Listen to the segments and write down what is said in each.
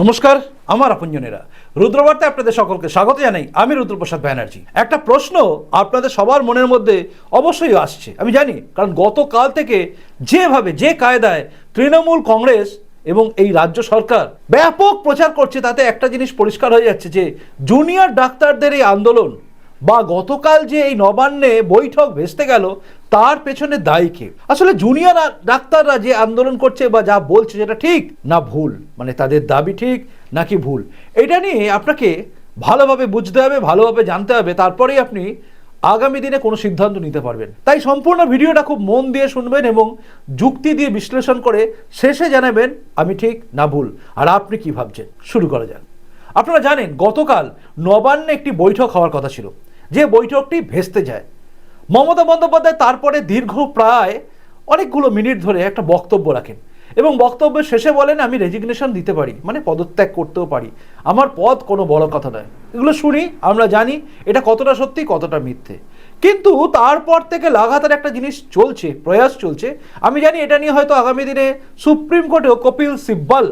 নমস্কার, আমার আপনজনেরা। রুদ্রবার্তে আপনাদের সকলকে স্বাগত জানাই। আমি রুদ্রপ্রসাদ ব্যানার্জি। একটা প্রশ্ন আপনাদের সবার মনের মধ্যে অবশ্যই আসছে। আমি জানি, কারণ গতকাল থেকে যেভাবে, যে কায়দায় তৃণমূল কংগ্রেস এবং এই রাজ্য সরকার ব্যাপক প্রচার করছে, তাতে একটা জিনিস পরিষ্কার হয়ে যাচ্ছে যে জুনিয়র ডাক্তারদের এই আন্দোলন বা গতকাল যে এই নবান্নে বৈঠক ভেস্তে গেল তার পেছনে দায়ী কে? আসলে জুনিয়র ডাক্তাররা যে আন্দোলন করছে বা যা বলছে সেটা ঠিক না ভুল? মানে তাদের দাবি ঠিক নাকি ভুল? এটা নিয়ে আপনাকে ভালোভাবে বুঝতে হবে, ভালোভাবে জানতে হবে, তারপরেই আপনি আগামী দিনে কোনো সিদ্ধান্ত নিতে পারবেন। তাই সম্পূর্ণ ভিডিওটা খুব মন দিয়ে শুনবেন এবং যুক্তি দিয়ে বিশ্লেষণ করে শেষে জানাবেন আমি ঠিক না ভুল। আর আপনি কি ভাবছেন? শুরু করা যান আপনারা জানেন, গতকাল নবান্নে একটি বৈঠক হওয়ার কথা ছিল। যে বৈঠকটি ভেস্তে যায়। মমতা বন্দ্যোপাধ্যায় তারপরে দীর্ঘ প্রায় অনেকগুলো মিনিট ধরে একটা বক্তব্য রাখেন। এবং বক্তব্যের শেষে বলেন, আমি রেজিগনেশন দিতে পারি মানে পদত্যাগ করতেও পারি। আমার পদ কোনো বড় কথা নয়। এগুলো শুনি, আমরা জানি এটা কতটা সত্যি, কতটা মিথ্যে। কিন্তু তারপর থেকে লাগাতার একটা জিনিস চলছে, প্রয়াস চলছে। আমি জানি এটা নিয়ে হয়তো আগামী দিনে সুপ্রিম কোর্টেও কপিল সিব্বাল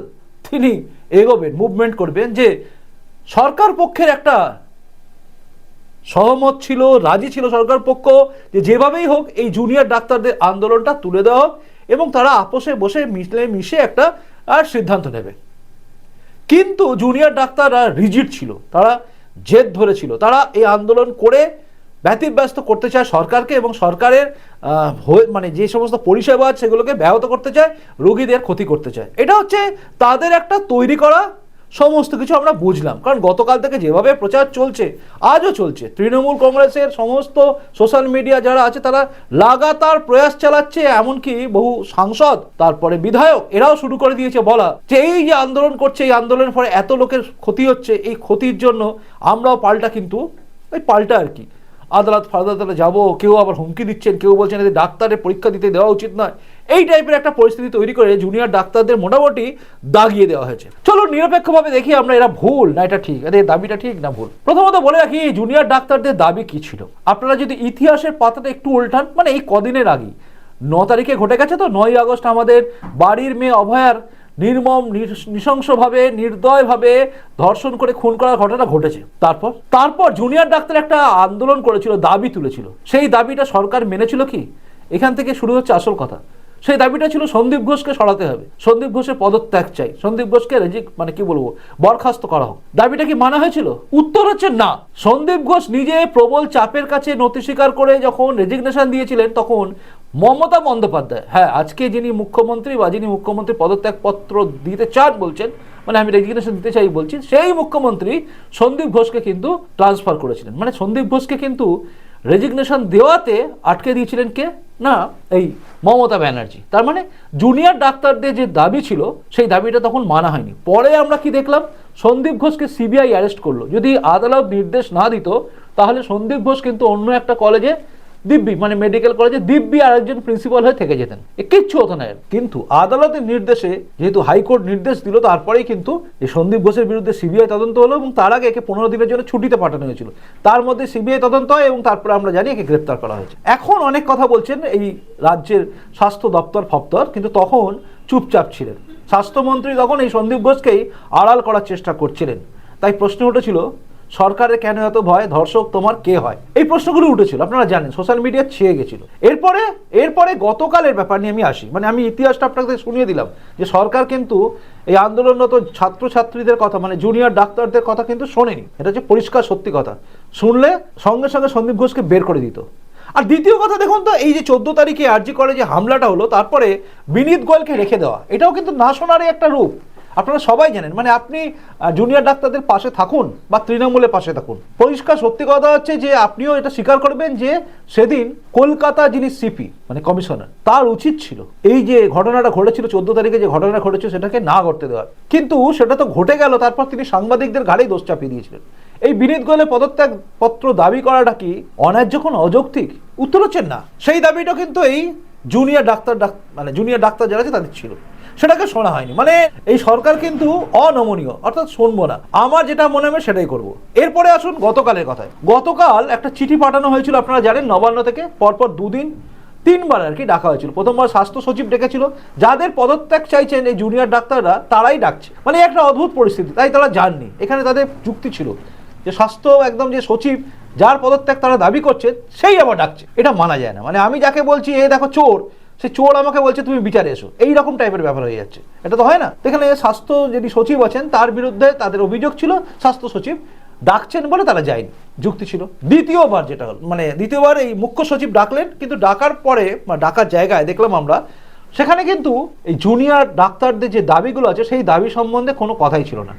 তিনি এগোবেন মুভমেন্ট করবেন যে সরকার পক্ষের একটা সহমত ছিল, রাজি ছিল সরকার পক্ষ যে যেভাবেই হোক এই জুনিয়র ডাক্তারদের আন্দোলনটা তুলে দেওয়া হোক এবং তারা আপোষে বসে মিশলে মিশে একটা আর সিদ্ধান্ত নেবে। কিন্তু জুনিয়র ডাক্তাররা রিজিট ছিল, তারা জেদ ধরেছিল, তারা এই আন্দোলন করে ব্যতিব্যস্ত করতে চায় সরকারকে এবং সরকারের মানে যে সমস্ত পরিষেবা আছে সেগুলোকে ব্যাহত করতে চায়, রোগীদের ক্ষতি করতে চায়। এটা হচ্ছে তাদের একটা তৈরি করা সমস্ত কিছু আমরা বুঝলাম। কারণ গতকাল থেকে যেভাবে প্রচার চলছে, আজও চলছে। তৃণমূল কংগ্রেসের সমস্ত সোশ্যাল মিডিয়া যারা আছে, তারা লাগাতার প্রয়াস চালাচ্ছে, এমনকি বহু সাংসদ, তারপরে বিধায়ক, এরাও শুরু করে দিয়েছে বলা যে, এই যে আন্দোলন করছে, এই আন্দোলনের ফলে এত লোকের ক্ষতি হচ্ছে, এই ক্ষতির জন্য আমরাও পাল্টা কিন্তু ওই পাল্টা আর কি। আদালত ফাদালতে যাব, কেউ আবার হুমকি দিচ্ছেন, কেউ বলছেন এদের ডাক্তারের পরীক্ষা দিতে দেওয়া উচিত নয়। এই টাইপের একটা পরিস্থিতি তৈরি করে জুনিয়র ডাক্তারদের মোটামুটি দাগিয়ে দেওয়া হয়েছে। চলো নিরপেক্ষভাবে দেখি আমরা এরা ভুল না এটা ঠিক, এদের দাবিটা ঠিক না ভুল। প্রথমত বলে রাখি জুনিয়র ডাক্তারদের দাবি কি ছিল? আপনারা যদি ইতিহাসের পাতাটা একটু উল্টান মানে এই কদিনের আগেই, ন তারিখে ঘটে গেছে তো নয় আগস্ট আমাদের বাড়ির মেয়ে অভয়ার নির্মম নির- নৃশংসভাবে, নির্দয়ভাবে ধর্ষণ করে খুন করার ঘটনা ঘটেছে। তারপর? তারপর জুনিয়র ডাক্তার একটা আন্দোলন করেছিল, দাবি তুলেছিল। সেই দাবিটা সরকার মেনেছিল কি? এখান থেকে শুরু হচ্ছে আসল কথা। সেই দাবিটা ছিল সন্দীপ ঘোষকে সরাতে হবে। সন্দীপ ঘোষের পদত্যাগ চাই। সন্দীপ ঘোষকে রেজিক মানে কি বলব, বরখাস্ত করা হোক। দাবিটা কি মানা হয়েছিল? উত্তর হচ্ছে না। সন্দীপ ঘোষ নিজে প্রবল চাপের কাছে নথি স্বীকার করে যখন রেজিগনেশন দিয়েছিলেন, তখন মমতা বন্দ্যোপাধ্যায় হ্যাঁ আজকে যিনি মুখ্যমন্ত্রী বা যিনি মুখ্যমন্ত্রী পদত্যাগ পত্র দিতে চান বলছেন মানে আমি রেজিগনেশন দিতে চাই বলছি, সেই মুখ্যমন্ত্রী সন্দীপ ঘোষকে কিন্তু ট্রান্সফার করেছিলেন। মানে সন্দীপ ঘোষকে কিন্তু রেজিগনেশন দেওয়াতে আটকে দিয়েছিলেন কে? না, এই মমতা ব্যানার্জি। তার মানে জুনিয়র ডাক্তারদের যে দাবি ছিল, সেই দাবিটা তখন মানা হয়নি। পরে আমরা কি দেখলাম? সন্দীপ ঘোষকে সিবিআই অ্যারেস্ট করল। যদি আদালত নির্দেশ না দিত, তাহলে সন্দীপ ঘোষ কিন্তু অন্য একটা কলেজে দিব্যি মানে মেডিকেল কলেজে দিব্যি আর একজন প্রিন্সিপাল হয়ে থেকে যেতেন। কিচ্ছু হতো না কিন্তু আদালতের নির্দেশে, যেহেতু হাইকোর্ট নির্দেশ দিল, তারপরেই কিন্তু এই সন্দীপ ঘোষের বিরুদ্ধে সিবিআই তদন্ত হলো এবং তার আগে একে পনেরো দিনের জন্য ছুটিতে পাঠানো হয়েছিল। তার মধ্যে সিবিআই তদন্ত হয় এবং তারপরে আমরা জানি একে গ্রেপ্তার করা হয়েছে। এখন অনেক কথা বলছেন এই রাজ্যের স্বাস্থ্য দপ্তর ফপ্তর কিন্তু তখন চুপচাপ ছিলেন। স্বাস্থ্যমন্ত্রী তখন এই সন্দীপ ঘোষকেই আড়াল করার চেষ্টা করছিলেন। তাই প্রশ্ন উঠেছিল সরকারের কেন এত ভয়? ধর্ষক তোমার কে হয়? এই প্রশ্নগুলো উঠেছিল, আপনারা জানেন সোশ্যাল মিডিয়া ছেয়ে গেছিল। এরপরে এরপরে গতকালের ব্যাপার নিয়ে আমি আসি। মানে আমি ইতিহাসটা আপনাদের শুনিয়ে দিলাম, যে সরকার কিন্তু এই আন্দোলনরত ছাত্রছাত্রীদের কথা মানে জুনিয়র ডাক্তারদের কথা কিন্তু শোনেনি। এটা হচ্ছে পরিষ্কার সত্যি কথা। শুনলে সঙ্গে সঙ্গে সন্দীপ ঘোষকে বের করে দিত। আর দ্বিতীয় কথা দেখুন তো, এই যে চোদ্দ তারিখে আরজি করে যে হামলাটা হলো, তারপরে বিনীত গোয়েলকে রেখে দেওয়া। এটাও কিন্তু না শোনারই একটা রূপ। আপনারা সবাই জানেন মানে আপনি জুনিয়র ডাক্তারদের পাশে থাকুন বা তৃণমূলের পাশে থাকুন। পরিষ্কার সত্যি কথা হচ্ছে যে আপনিও এটা স্বীকার করবেন যে সেদিন কলকাতা যিনি সিপি মানে কমিশনার তার উচিত ছিল এই যে ঘটনাটা ঘটেছিল, চোদ্দ তারিখে যে ঘটনা ঘটেছিল সেটাকে না ঘটতে দেওয়ার। কিন্তু সেটা তো ঘটে গেল, তারপর তিনি সাংবাদিকদের ঘাড়েই দোষ চাপিয়ে দিয়েছিলেন। এই বিনীত গোয়েলের পদত্যাগ পত্র দাবি করাটা কি অন্যায্য কোনো অযৌক্তিক? উত্তর হচ্ছেন না। সেই দাবিটা কিন্তু এই জুনিয়র ডাক্তার, ডাক- মানে জুনিয়র ডাক্তার যারা আছে তাদের ছিল। সেটাকে শোনা হয়নি। মানে এই সরকার কিন্তু অনমনীয়, অর্থাৎ শুনব না। আমার যেটা মনে হবে সেটাই করব। এরপরে আসুন গতকালের কথায়। গতকাল একটা চিঠি পাঠানো হয়েছিল, আপনারা জানেন, নবান্ন থেকে পরপর দুদিন, তিনবার আর কি ডাকা হয়েছিল। প্রথমবার স্বাস্থ্য সচিব ডেকেছিল। যাদের পদত্যাগ চাইছেন এই জুনিয়র ডাক্তাররা, তারাই ডাকছে। মানে একটা অদ্ভুত পরিস্থিতি, তাই তারা যাননি। এখানে তাদের যুক্তি ছিল যে স্বাস্থ্য একদম যে সচিব, যার পদত্যাগ তারা দাবি করছে, সেই আবার ডাকছে। এটা মানা যায় না। মানে আমি যাকে বলছি, এ দেখো চোর সে চোর আমাকে বলছে, তুমি বিচারে এসো। এই রকম টাইপের ব্যাপার হয়ে যাচ্ছে। এটা তো হয় না। এখানে স্বাস্থ্য যিনি সচিব আছেন, তার বিরুদ্ধে তাদের অভিযোগ ছিল, স্বাস্থ্য সচিব ডাকছেন বলে তারা যায়নি। যুক্তি ছিল। দ্বিতীয়বার যেটা হল মানে দ্বিতীয়বার এই মুখ্য সচিব ডাকলেন, কিন্তু ডাকার পরে বা ডাকার জায়গায় দেখলাম আমরা, সেখানে কিন্তু এই জুনিয়র ডাক্তারদের যে দাবিগুলো আছে, সেই দাবি সম্বন্ধে কোনো কথাই ছিল না।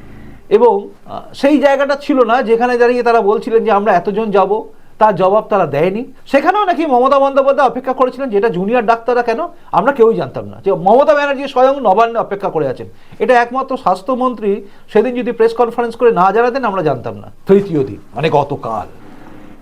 এবং সেই জায়গাটা ছিল না যেখানে দাঁড়িয়ে তারা বলছিলেন যে, আমরা এতজন যাব। তার জবাব তারা দেয়নি। সেখানেও নাকি মমতা বন্দ্যোপাধ্যায় অপেক্ষা করেছিলেন যেটা জুনিয়র ডাক্তাররা কেন? আমরা কেউই জানতাম না। যে মমতা ব্যানার্জি স্বয়ং নবান্নে অপেক্ষা করে আছেন। এটা একমাত্র স্বাস্থ্যমন্ত্রী সেদিন যদি প্রেস কনফারেন্স করে না জানাতেন, আমরা জানতাম না। তৃতীয় দিন মানে গতকাল।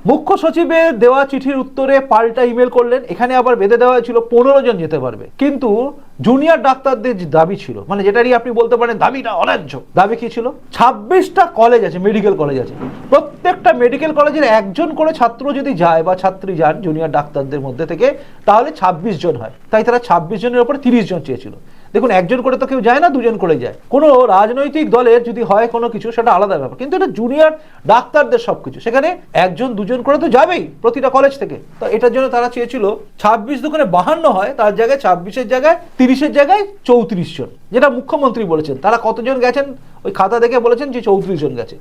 মুখ্য সচিবের দেওয়া চিঠির উত্তরে পাল্টা ইমেল করলেন। এখানে আবার বেঁধে দেওয়া হয়েছিল, পনেরো জন যেতে পারবে। কিন্তু জুনিয়র ডাক্তারদের যে দাবি ছিল মানে যেটারই আপনি বলতে পারেন দাবিটা অন্যায্য দাবি কি ছিল? ছাব্বিশটা কলেজ আছে মেডিকেল কলেজ আছে। প্রত্যেকটা মেডিকেল কলেজের একজন করে ছাত্র যদি যায় বা ছাত্রী যান জুনিয়র ডাক্তারদের মধ্যে থেকে, তাহলে ছাব্বিশ জন হয়। তাই তারা ছাব্বিশ জনের ওপর তিরিশ জন চেয়েছিল। দেখুন, একজন করে তো কেউ যায় না, দুজন করে যায়। কোনো রাজনৈতিক দলের যদি হয় কোনো কিছু, সেটা আলাদা ব্যাপার। কিন্তু এটা জুনিয়র ডাক্তারদের সব কিছু সেখানে একজন, দুজন করে তো যাবেই প্রতিটা কলেজ থেকে। তো এটার জন্য তারা চেয়েছিল, ছাব্বিশ দোকানে বাহান্ন হয়, তার জায়গায় ছাব্বিশের জায়গায় তিরিশের জায়গায় চৌত্রিশ জন। যেটা মুখ্যমন্ত্রী বলেছেন। তারা কতজন গেছেন? ওই খাতা দেখে বলেছেন যে চৌত্রিশ জন গেছে।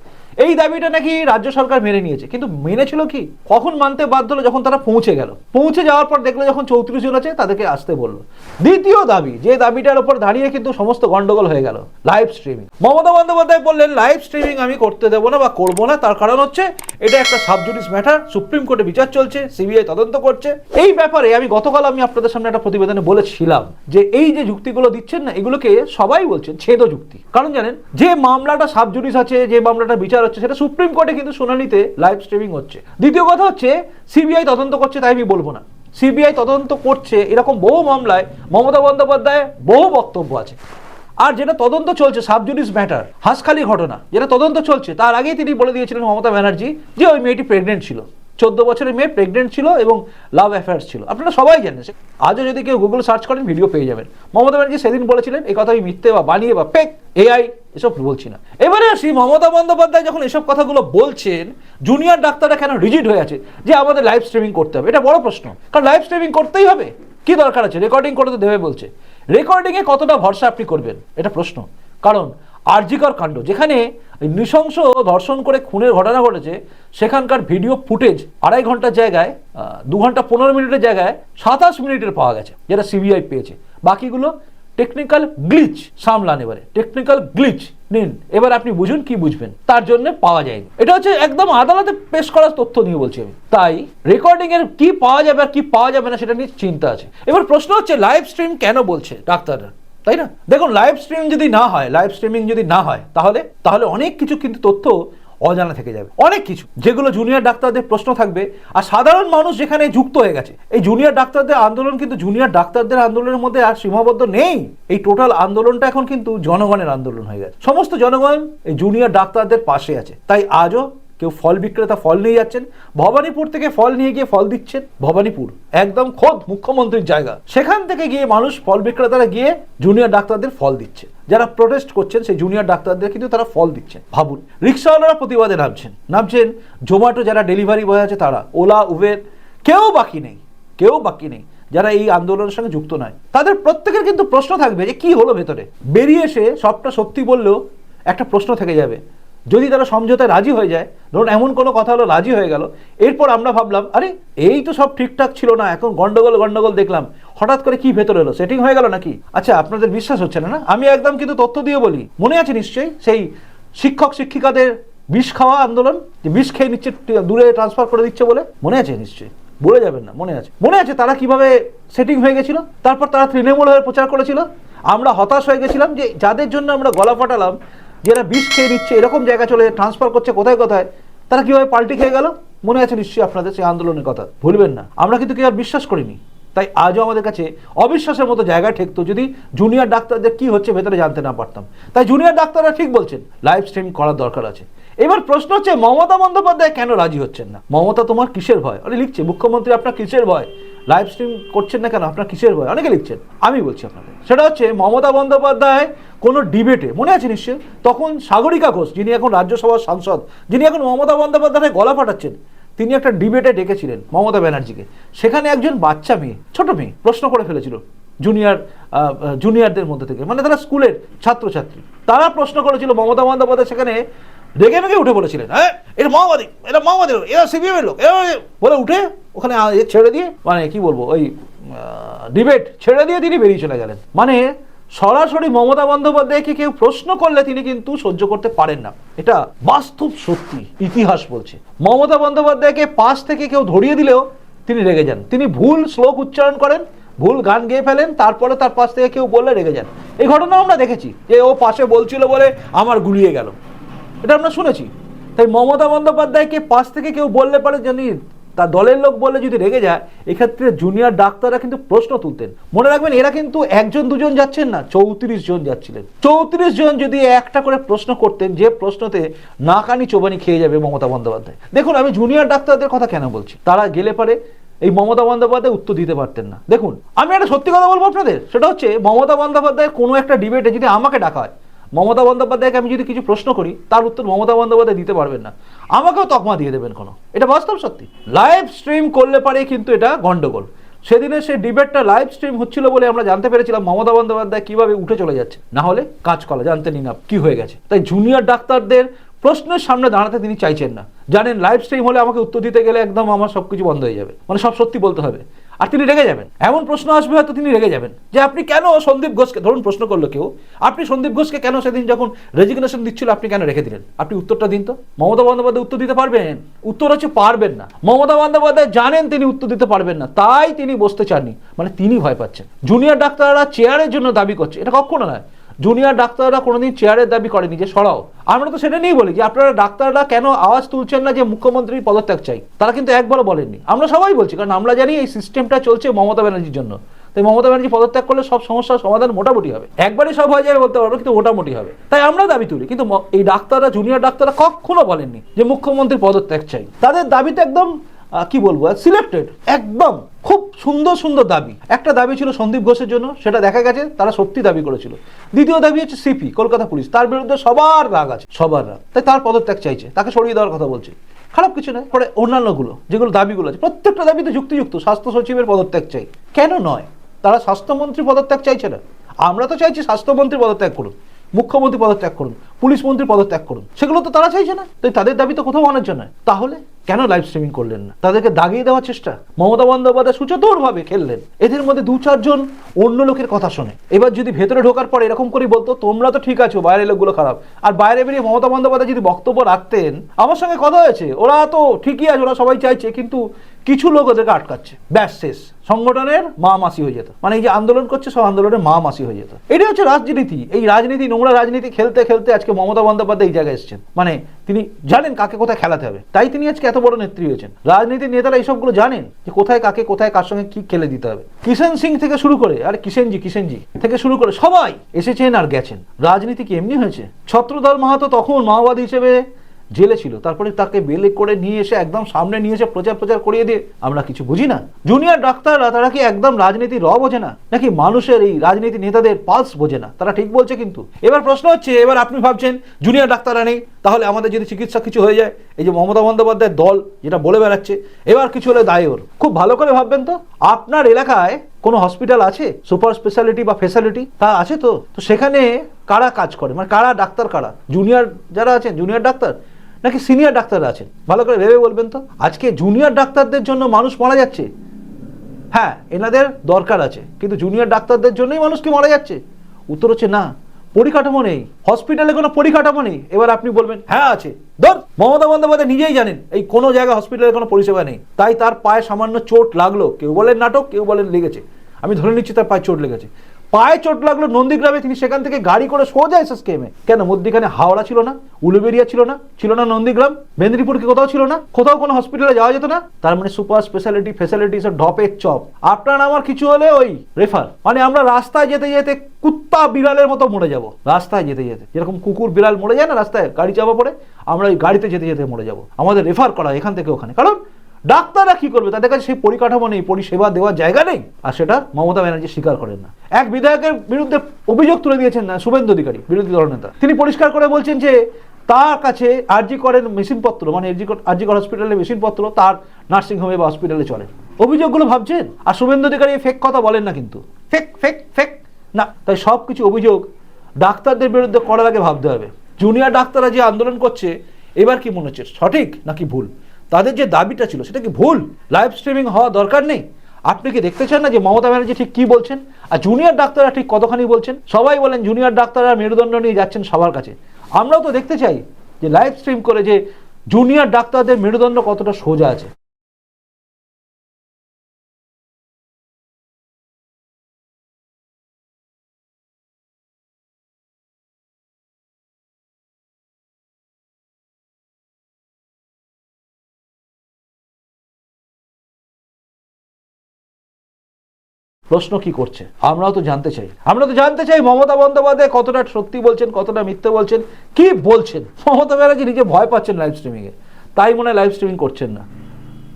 এই দাবিটা নাকি রাজ্য সরকার মেনে নিয়েছে। কিন্তু মেনেছিল কি? কখন মানতে বাধ্য হলো? যখন তারা পৌঁছে গেল। পৌঁছে যাওয়ার পর দেখল যখন চৌত্রিশ জন আছে, তাদেরকে আসতে বলল। দ্বিতীয় দাবি, যে দাবিটার উপর দাঁড়িয়ে কিন্তু সমস্ত গন্ডগোল হয়ে গেল লাইভ স্ট্রিমিং মমতা বন্দ্যোপাধ্যায় বললেন লাইভ স্ট্রিমিং আমি করতে দেবো না বা করব না। তার কারণ হচ্ছে, এটা একটা সাবজুডিস ম্যাটার সুপ্রিম কোর্টে বিচার চলছে, সিবিআই তদন্ত করছে। এই ব্যাপারে আমি গতকাল আমি আপনাদের সামনে একটা প্রতিবেদনে বলেছিলাম যে, এই যে যুক্তিগুলো দিচ্ছেন না, এগুলোকে সবাই বলছেন ছেদ যুক্তি কারণ জানেন, যে মামলাটা সাবজুডিস আছে, যে মামলাটা বিচার হচ্ছে, সেটা সুপ্রিম কোর্টে কিন্তু শুনানিতে লাইভ স্ট্রিমিং হচ্ছে। দ্বিতীয় কথা হচ্ছে, সিবিআই তদন্ত করছে তাই আমি বলব না। সিবিআই তদন্ত করছে এরকম বহু মামলায়, মমতা বন্দ্যোপাধ্যায় বহু বক্তব্য আছে। আর যেটা তদন্ত চলছে সাবজুডিস ম্যাটার হাসখালি ঘটনা, যেটা তদন্ত চলছে, তার আগেই তিনি বলে দিয়েছিলেন মমতা ব্যানার্জি যে ওই মেয়েটি প্রেগনেন্ট ছিল। চোদ্দ বছরের মেয়ে প্রেগনেন্ট ছিল এবং লাভ অ্যাফেয়ার্স ছিল। আপনারা সবাই জানেন আজও যদি কেউ গুগল সার্চ করেন ভিডিও পেয়ে যাবেন। মমতা ব্যানার্জি সেদিন বলেছিলেন এই কথা আমি মিথ্যে বা বানিয়ে বা পেক এআই এসব বলছি না। এবারে আসি, মমতা বন্দ্যোপাধ্যায় যখন এসব কথাগুলো বলছেন জুনিয়র ডাক্তাররা কেন রিজিড হয়ে আছে? যে আমাদের লাইভ স্ট্রিমিং করতে হবে। এটা বড় প্রশ্ন। কারণ লাইভ স্ট্রিমিং করতেই হবে। কি দরকার আছে? রেকর্ডিং করতে দেবে বলছে। রেকর্ডিংয়ে কতটা ভরসা আপনি করবেন? এটা প্রশ্ন। কারণ আরজিকর কাণ্ড, যেখানে নৃশংস ধর্ষণ করে খুনের ঘটনা ঘটেছে, সেখানকার ভিডিও ফুটেজ আড়াই ঘণ্টার জায়গায় দু ঘণ্টা পনেরো মিনিটের জায়গায় সাতাশ মিনিটের পাওয়া গেছে, যেটা সিবিআই পেয়েছে। বাকিগুলো টেকনিক্যাল গ্লিচ সামলান এবারে টেকনিক্যাল গ্লিচ নিন। এবার আপনি বুঝুন কি বুঝবেন, তার জন্য পাওয়া যায়নি। এটা হচ্ছে একদম আদালতে পেশ করার তথ্য নিয়ে বলছি আমি। তাই রেকর্ডিং এর কি পাওয়া যাবে আর কি পাওয়া যাবে না সেটা নিয়ে চিন্তা আছে। এবার প্রশ্ন হচ্ছে লাইভ স্ট্রিম কেন বলছে ডাক্তাররা? তাই না? দেখুন লাইভ স্ট্রিম যদি না হয় লাইভ স্ট্রিমিং যদি না হয়, তাহলে তাহলে অনেক কিছু কিন্তু তথ্য অজানা থেকে যাবে। অনেক কিছু। যেগুলো জুনিয়র ডাক্তারদের প্রশ্ন থাকবে। আর সাধারণ মানুষ যেখানে যুক্ত হয়ে গেছে, এই জুনিয়র ডাক্তারদের আন্দোলন কিন্তু জুনিয়র ডাক্তারদের আন্দোলনের মধ্যে আর সীমাবদ্ধ নেই। এই টোটাল আন্দোলনটা এখন কিন্তু জনগণের আন্দোলন হয়ে গেছে। সমস্ত জনগণ এই জুনিয়র ডাক্তারদের পাশে আছে। তাই আজও কেউ ফল বিক্রেতা ফল নিয়ে যাচ্ছেন, ভবানীপুর থেকে ফল নিয়ে গিয়ে ফল দিচ্ছেন, ভবানীপুর, একদম খোদ মুখ্যমন্ত্রীর জায়গা। সেখান থেকে গিয়ে মানুষ ফল বিক্রেতারা গিয়ে জুনিয়র ডাক্তারদের ফল দিচ্ছে। যারা প্রোটেস্ট করছেন, সেই জুনিয়র ডাক্তারদের কিন্তু তারা ফল দিচ্ছেন ভাবুন, রিক্সাওয়ালারা প্রতিবাদে নামছেন। নামছেন জোম্যাটো যারা ডেলিভারি বয় আছে তারা ওলা উবের কেউ বাকি নেই, কেউ বাকি নেই, যারা এই আন্দোলনের সঙ্গে যুক্ত নয়। তাদের প্রত্যেকের কিন্তু প্রশ্ন থাকবে যে কি হলো ভেতরে? বেরিয়ে এসে সবটা সত্যি বললেও একটা প্রশ্ন থেকে যাবে। যদি তারা সমঝোতায় রাজি হয়ে যায়, ধরুন এমন কোনো কথা হলো, রাজি হয়ে গেল, এরপর আমরা ভাবলাম, আরে, এই তো সব ঠিকঠাক ছিল না, এখন গন্ডগোল গন্ডগোল দেখলাম, হঠাৎ করে কি ভেতরে এলো সেটিং হয়ে গেল নাকি? আচ্ছা আপনাদের বিশ্বাস হচ্ছে না না? আমি একদম কিন্তু তথ্য দিয়ে বলি, মনে আছে নিশ্চয়ই, সেই শিক্ষক, শিক্ষিকাদের বিষ খাওয়া আন্দোলন, যে বিষ খেয়ে নিচ্ছে, দূরে ট্রান্সফার করে দিচ্ছে বলে? মনে আছে নিশ্চয়ই, বলে যাবেন না, মনে আছে। মনে আছে তারা কীভাবে সেটিং হয়ে গেছিল? তারপর তারা তৃণমূল হয়ে প্রচার করেছিল? আমরা হতাশ হয়ে গেছিলাম যে যাদের জন্য আমরা গলা ফাটালাম যারা বিষ খেয়ে নিচ্ছে, এরকম জায়গা চলে ট্রান্সফার করছে, কোথায় কোথায়, তারা কীভাবে পাল্টি খেয়ে গেল? মনে আছে নিশ্চয়ই আপনাদের সেই আন্দোলনের কথা। ভুলবেন না। আমরা কিন্তু কেউ আর বিশ্বাস করিনি। তাই আজও আমাদের কাছে অবিশ্বাসের মতো জায়গায় ঠেকতো যদি জুনিয়র ডাক্তারদের কি হচ্ছে ভেতরে জানতে না পারতাম। তাই জুনিয়র ডাক্তাররা ঠিক বলছেন লাইভ স্ট্রিম করার দরকার আছে। এবার প্রশ্ন হচ্ছে, মমতা বন্দ্যোপাধ্যায় কেন রাজি হচ্ছেন না? মমতা তোমার কিসের ভয়? আরে লিখছে, মুখ্যমন্ত্রী আপনার কিসের ভয়? লাইভ স্ট্রিম করছেন না কেন? আপনার কিসের ভয়? অনেকে লিখছেন, আমি বলছি আপনাকে সেটা হচ্ছে মমতা বন্দ্যোপাধ্যায় কোনো ডিবেটে মনে আছে নিশ্চয় তখন সাগরিকা ঘোষ, যিনি এখন রাজ্যসভার সাংসদ, যিনি এখন মমতা বন্দ্যোপাধ্যায় গলা ফাটাচ্ছেন, তিনি একটা ডিবেটে ডেকেছিলেন মমতা ব্যানার্জিকে। সেখানে একজন বাচ্চা মেয়ে, ছোট মেয়ে, প্রশ্ন করে ফেলেছিল জুনিয়র জুনিয়রদের মধ্যে থেকে মানে তারা স্কুলের ছাত্রছাত্রী। তারা প্রশ্ন করেছিল মমতা বন্দ্যোপাধ্যায় সেখানে রেগে মেগে উঠে বলেছিলেন হ্যাঁ? এটা মাওবাদী এটা মাওবাদী, এরা সিপিএম এর লোক। এরা বলে উঠে ওখানে ছেড়ে দিয়ে মানে কি বলব, ওই ডিবেট ছেড়ে দিয়ে তিনি বেরিয়ে চলে গেলেন। মানে সরাসরি মমতা বন্দ্যোপাধ্যায়কে কেউ প্রশ্ন করলে তিনি কিন্তু সহ্য করতে পারেন না। এটা বাস্তব সত্যি, ইতিহাস বলছে। মমতা বন্দ্যোপাধ্যায়কে পাশ থেকে কেউ ধরিয়ে দিলেও তিনি রেগে যান। তিনি ভুল শ্লোক উচ্চারণ করেন, ভুল গান গেয়ে ফেলেন, তারপরে তার পাশ থেকে কেউ বললে রেগে যান। এই ঘটনা আমরা দেখেছি, যে ও পাশে বলছিল বলে আমার গুলিয়ে গেল। এটা আমরা শুনেছি। তাই মমতা বন্দ্যোপাধ্যায়কে পাশ থেকে কেউ বললে পারে জানি তার দলের লোক বললে যদি রেগে যায়, এক্ষেত্রে জুনিয়র ডাক্তাররা কিন্তু প্রশ্ন তুলতেন। মনে রাখবেন, এরা কিন্তু একজন, দুজন যাচ্ছেন না, চৌত্রিশ জন যাচ্ছিলেন। চৌত্রিশ জন যদি একটা করে প্রশ্ন করতেন, যে প্রশ্নতে নাকানি চোবানি খেয়ে যাবে মমতা বন্দ্যোপাধ্যায়। দেখুন, আমি জুনিয়র ডাক্তারদের কথা কেন বলছি? তারা গেলে পারে, এই মমতা বন্দ্যোপাধ্যায় উত্তর দিতে পারতেন না। দেখুন, আমি একটা সত্যি কথা বলব আপনাদের। সেটা হচ্ছে, মমতা বন্দ্যোপাধ্যায়ের কোনো একটা ডিবেটে যদি আমাকে ডাকা হয় মমতা বন্দ্যোপাধ্যায়কে আমি যদি কিছু প্রশ্ন করি, তার উত্তর মমতা বন্দ্যোপাধ্যায় দিতে পারবেন না। আমাকেও তকমা দিয়ে দেবেন কোনো। এটা বাস্তব সত্যি। লাইভ স্ট্রিম করলে পারে কিন্তু এটা গন্ডগোল। সেদিনে সেই ডিবেটটা লাইভ স্ট্রিম হচ্ছিল বলে আমরা জানতে পেরেছিলাম মমতা বন্দ্যোপাধ্যায় কীভাবে উঠে চলে যাচ্ছে। না হলে কাজ করা জানতেনই না কি হয়ে গেছে। তাই জুনিয়র ডাক্তারদের প্রশ্নের সামনে দাঁড়াতে তিনি চাইছেন না। জানেন লাইভ স্ট্রিম হলে আমাকে উত্তর দিতে গেলে একদম আমার সবকিছু বন্ধ হয়ে যাবে। মানে সব সত্যি বলতে হবে। আর তিনি রেগে যাবেন। এমন প্রশ্ন আসবে হয়তো তিনি রেগে যাবেন। যে আপনি কেন সন্দীপ ঘোষকে ধরুন প্রশ্ন করল কেউ, আপনি সন্দীপ ঘোষকে কেন সেদিন যখন রেজিগনেশন দিচ্ছিল, আপনি কেন রেখে দিলেন? আপনি উত্তরটা দিন তো। মমতা বন্দ্যোপাধ্যায় উত্তর দিতে পারবেন। উত্তর হচ্ছে পারবেন না। মমতা বন্দ্যোপাধ্যায় জানেন তিনি উত্তর দিতে পারবেন না। তাই তিনি বসতে চাননি। মানে তিনি ভয় পাচ্ছেন। জুনিয়র ডাক্তাররা চেয়ারের জন্য দাবি করছে। এটা কখনো নয়। জুনিয়র ডাক্তাররা কোনোদিন চেয়ারের দাবি করেনি যে সরাও। আমরা তো সেটা নিয়েই বলি যে আপনারা ডাক্তাররা কেন আওয়াজ তুলছেন না যে মুখ্যমন্ত্রীর পদত্যাগ চাই? তারা কিন্তু একবারও বলেননি। আমরা সবাই বলছি, কারণ আমরা জানি এই সিস্টেমটা চলছে মমতা ব্যানার্জির জন্য। তাই মমতা ব্যানার্জি পদত্যাগ করলে সব সমস্যার সমাধান মোটামুটি হবে। একবারই সব হয়ে যাবে বলতে পারব, কিন্তু মোটামুটি হবে। তাই আমরা দাবি তুলি, কিন্তু এই ডাক্তাররা, জুনিয়র ডাক্তাররা কখনো বলেননি যে মুখ্যমন্ত্রীর পদত্যাগ চাই। তাদের দাবিতে একদম কি বলব সিলেক্টেড একদম। খুব সুন্দর সুন্দর দাবি। একটা দাবি ছিল সন্দীপ ঘোষের জন্য, সেটা দেখা গেছে, তারা সত্যি দাবি করেছিল। দ্বিতীয় দাবি হচ্ছে সিপি, কলকাতা পুলিশ। তার বিরুদ্ধে সবার রাগ আছে, সবার রাগ। তাই তার পদত্যাগ চাইছে, তাকে সরিয়ে দেওয়ার কথা বলছে। খারাপ কিছু নয়, পরে অন্যান্যগুলো, যেগুলো দাবিগুলো আছে। প্রত্যেকটা দাবিতে যুক্তিযুক্ত, স্বাস্থ্য সচিবের পদত্যাগ চাই। কেন নয়? তারা স্বাস্থ্যমন্ত্রী পদত্যাগ চাইছে না। আমরা তো চাইছি স্বাস্থ্যমন্ত্রী পদত্যাগ করুন মুখ্যমন্ত্রী পদত্যাগ করুন পুলিশ মন্ত্রী পদত্যাগ করুন। সেগুলো তো তারা চাইছে না। তাই তাদের দাবি তো কোথাও অনেক নয়। তাহলে কেন লাইভ স্ট্রিমিং করলেন না? তাদেরকে দাগিয়ে দেওয়ার চেষ্টা? মমতা বন্দ্যোপাধ্যায় সুচতুরভাবে খেললেন। এদের মধ্যে দু চারজন অন্য লোকের কথা শোনে। এবার যদি ভেতরে ঢোকার পর এরকম করে বলতো, তোমরা তো ঠিক আছো, বাইরের লোকগুলো খারাপ। আর বাইরে বেরিয়ে মমতা বন্দ্যোপাধ্যায় যদি বক্তব্য রাখতেন, আমার সঙ্গে কথা হয়েছে। ওরা তো ঠিকই আছে, ওরা সবাই চাইছে, কিন্তু কিছু লোক ওদেরকে আটকাচ্ছে। ব্যাস, শেষ। সংগঠনের মা মাসি হয়ে যেত। মানে এই যে আন্দোলন করছে, সব আন্দোলনের মা মাসি হয়ে যেত। এটাই হচ্ছে রাজনীতি। এই রাজনীতি, নোংরা রাজনীতি খেলতে খেলতে আজকে মমতা বন্দ্যোপাধ্যায় এই জায়গায় এসেছেন। মানে তিনি জানেন কাকে কোথায় খেলাতে হবে। তাই তিনি আজকে এত বড় নেত্রী হয়েছেন। রাজনীতির নেতারা এইসবগুলো জানেন যে কোথায় কাকে, কোথায় কার সঙ্গে কি খেলে দিতে হবে। কিষেন সিং থেকে শুরু করে, আরে কিষেনজি কিষেনজি থেকে শুরু করে সবাই এসেছেন আর গেছেন। রাজনীতি কি এমনি হয়েছে? ছত্রধর মাহাতো তখন মাওবাদী হিসেবে জেলে ছিল। তারপরে তাকে বেলে করে নিয়ে এসে একদম সামনে নিয়ে এসে প্রচার প্রচার করিয়ে দিয়ে, আমরা কিছু বুঝি না। জুনিয়র ডাক্তাররা, তারা কি একদম রাজনীতি র বোঝে না? নাকি মানুষের এই রাজনীতি নেতাদের পালস বোঝে না? তারা ঠিক বলছে কিন্তু। এবার প্রশ্ন হচ্ছে, এবার আপনি ভাবছেন জুনিয়র ডাক্তাররা নেই, তাহলে আমাদের যদি চিকিৎসা কিছু হয়ে যায়, এই যে মমতা বন্দ্যোপাধ্যায়ের দল যেটা বলে বেড়াচ্ছে, এবার কিছু হলে দায় ওর। খুব ভালো করে ভাববেন তো। আপনার এলাকায় কোনো হসপিটাল আছে? সুপার স্পেশালিটি বা ফেসিলিটি তা আছে তো? তো সেখানে কারা কাজ করে? মানে কারা ডাক্তার কারা? জুনিয়র যারা আছেন জুনিয়র ডাক্তার? নাকি সিনিয়র ডাক্তাররা আছেন? ভালো করে ভেবে বলবেন তো। আজকে জুনিয়র ডাক্তারদের জন্য মানুষ মারা যাচ্ছে। হ্যাঁ এনাদের দরকার আছে, কিন্তু জুনিয়র ডাক্তারদের জন্যই মানুষ কি মারা যাচ্ছে? উত্তর হচ্ছে না। পরিকাঠামো নেই। হসপিটালে কোনো পরিকাঠামো নেই। এবার আপনি বলবেন হ্যাঁ আছে। ধর, মমতা বন্দ্যোপাধ্যায় নিজেই জানেন, এই কোনো জায়গায় হসপিটালে কোনো পরিষেবা নেই। তাই তার পায়ে সামান্য চোট লাগল। কেউ বলেন নাটক, কেউ বলেন লেগেছে। আমি ধরে নিচ্ছি তার পায়ে চোট লেগেছে। পায়ে চোট লাগল, নন্দীগ্রামে তিনি সেখান থেকে গাড়ি করে সোজা এসে স্কেমে কেন? মধ্যিখানে হাওড়া ছিল না, উলুবেরিয়া ছিল না ছিল না নন্দীগ্রাম মেদিনীপুর কি কোথাও ছিল না, কোথাও কোনো হসপিটালে যাওয়া যেত না। তার মানে সুপার স্পেশালিটি ফেসিলিটিস ঢপের চপ। আপনার আমার কিছু হলে ওই রেফার মানে আমরা রাস্তায় যেতে যেতে কুত্তা বিড়ালের মতো মরে যাব। রাস্তায় যেতে যেতে। যেরকম কুকুর বিড়াল মরে যায় না রাস্তায় গাড়ি চাপা পড়ে, আমরা ওই গাড়িতে যেতে যেতে মরে যাব। আমাদের রেফার করা এখান থেকে ওখানে। কারণ ডাক্তাররা কি করবে? তাদের কাছে সেই পরিকাঠামো নেই, পরিষেবা দেওয়ার জায়গা নেই। আর সেটা মমতা ব্যানার্জি স্বীকার করেন না। এক বিধায়কের বিরুদ্ধে অভিযোগ তুলে দিয়েছেন না, শুভেন্দু অধিকারী, বিরোধী দলনেতা তিনি পরিষ্কার করে বলছেন যে, তার কাছে আরজি করেন মেশিনপত্র মানে আরজি কর হসপিটালে মেশিনপত্র, তার নার্সিংহোমে বা হসপিটালে চলে। অভিযোগগুলো ভাবছেন? আর শুভেন্দু অধিকারী ফেক কথা বলেন না কিন্তু। ফেক ফেক ফেক না, তাই সব কিছু অভিযোগ ডাক্তারদের বিরুদ্ধে করার আগে ভাবতে হবে। জুনিয়র ডাক্তাররা যে আন্দোলন করছে, এবার কি মনে হচ্ছে, সঠিক নাকি ভুল? তাদের যে দাবিটা ছিল, সেটা কি ভুল? লাইভ স্ট্রিমিং হওয়া দরকার নেই? আপনি কি দেখতে চান না যে মমতা ব্যানার্জি ঠিক কী বলছেন? আর জুনিয়র ডাক্তাররা ঠিক কতখানি বলছেন? সবাই বলেন জুনিয়র ডাক্তাররা মেরুদণ্ড নিয়ে যাচ্ছেন সবার কাছে। আমরাও তো দেখতে চাই যে লাইভ স্ট্রিম করে যে জুনিয়র ডাক্তারদের মেরুদণ্ড কতটা সোজা আছে। প্রশ্ন কি করছে? আমরাও তো জানতে চাই। আমরা তো জানতে চাই মমতা বন্দ্যোপাধ্যায় কতটা সত্যি বলছেন, কতটা মিথ্যে বলছেন, কি বলছেন? মমতা ব্যানার্জি নিজে ভয় পাচ্ছেন লাইভ স্ট্রিমিংয়ে তাই মনে হয় লাইভ স্ট্রিমিং করছেন না।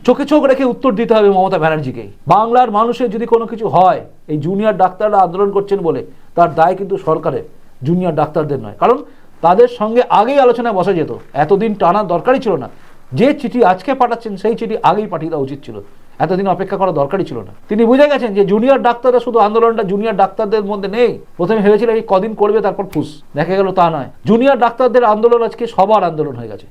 চোখে চোখ রেখে উত্তর দিতে হবে মমতা ব্যানার্জিকে। বাংলার মানুষের যদি কোনো কিছু হয়, এই জুনিয়র ডাক্তাররা আন্দোলন করছেন বলে, তার দায় কিন্তু সরকারের জুনিয়র ডাক্তারদের নয়। কারণ তাদের সঙ্গে আগেই আলোচনায় বসা যেত। এতদিন টানার দরকারই ছিল না। যে চিঠি আজকে পাঠাচ্ছেন, সেই চিঠি আগেই পাঠিয়ে দেওয়া উচিত ছিল। এতদিন অপেক্ষা করা দরকারই ছিল না। তিনি বুঝে গেছেন যে জুনিয়র ডাক্তাররা শুধু আন্দোলনটা জুনিয়র ডাক্তারদের মধ্যে নেই। প্রথমে ভেবেছিল এই কদিন করবে, তারপর ফুস। দেখা গেল তা নয়। জুনিয়র ডাক্তারদের আন্দোলন আজকে সবার আন্দোলন হয়ে গেছে।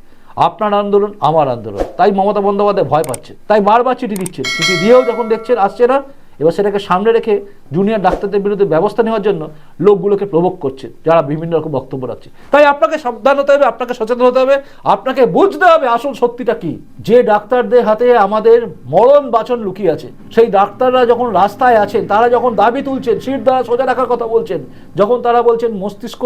আপনার আন্দোলন, আমার আন্দোলন। তাই মমতা বন্দ্যোপাধ্যায় ভয় পাচ্ছে। তাই বারবার চিঠি দিচ্ছে চিঠি দিয়েও যখন দেখছেন, আসছে না এবার সেটাকে সামনে রেখে জুনিয়র ডাক্তারদের বিরুদ্ধে ব্যবস্থা নেওয়ার জন্য লোকগুলোকে প্রভোগ করছে, যারা বিভিন্ন রকম বক্তব্য রাখছে। তাই আপনাকে সাবধান হতে হবে, আপনাকে সচেতন হতে হবে, আপনাকে বুঝতে হবে আসল সত্যিটা কি। যে ডাক্তারদের হাতে আমাদের মরণ বাচন লুকিয়ে আছে, সেই ডাক্তাররা যখন রাস্তায় আছেন, তারা যখন দাবি তুলছেন সিট দ্বারা সোজা রাখার কথা বলছেন, যখন তারা বলছেন মস্তিষ্ক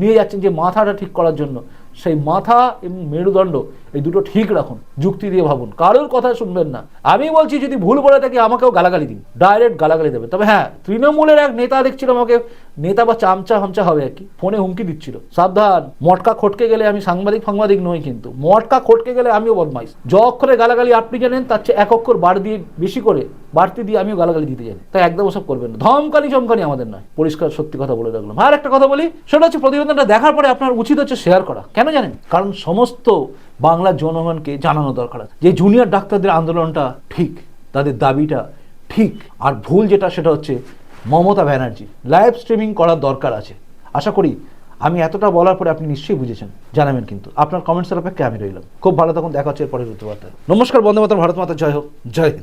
নিয়ে যাচ্ছেন যে মাথাটা ঠিক করার জন্য সেই মাথা এবং মেরুদণ্ড, এই দুটো ঠিক রাখুন, যুক্তি দিয়ে ভাবুন। কারোর কথা শুনবেন না। আমি বলছি যদি ভুল বলে থাকি, আমাকেও গালাগালি দিন। ডাইরেক্ট গালাগালি দেবে তবে হ্যাঁ তৃণমূলের এক নেতা দেখছিল আমাকে নেতা বা চামচা হামচা হবে আর কি। ফোনে হুমকি দিচ্ছিল। সাবধান, মটকা খটকে গেলে আমি সাংবাদিক ফাংবাদিক নই কিন্তু। মটকা খটকে গেলে আমিও বদমাইশ। জ অক্ষরে গালাগালি আপনি জানেন, তার চেয়ে এক অক্ষর বার দিয়ে বেশি করে, বাড়তি দিয়ে আমিও গালাগালি দিতে জানি। তাই একদম ওসব করবেন না। ধমকানি চমকানি আমাদের নয়। পরিষ্কার সত্যি কথা বলে রাখলাম। আর একটা কথা বলি, সেটা হচ্ছে প্রতিবেদনটা দেখার পরে আপনার উচিত হচ্ছে শেয়ার করা। কেন জানেন? কারণ সমস্ত বাংলার জনগণকে জানানো দরকার আছে। যে জুনিয়র ডাক্তারদের আন্দোলনটা ঠিক, তাদের দাবিটা ঠিক। আর ভুল যেটা, সেটা হচ্ছে মমতা ব্যানার্জি লাইভ স্ট্রিমিং করার দরকার আছে। আশা করি আমি এতটা বলার পরে আপনি নিশ্চয়ই বুঝেছেন, জানাবেন কিন্তু। আপনার কমেন্টসের অপেক্ষা আমি রইলাম। খুব ভালো তখন দেখা হচ্ছে পরের বার্তায় নমস্কার বন্ধু ভারত মাতা, জয় হোক। জয় হিন্দ।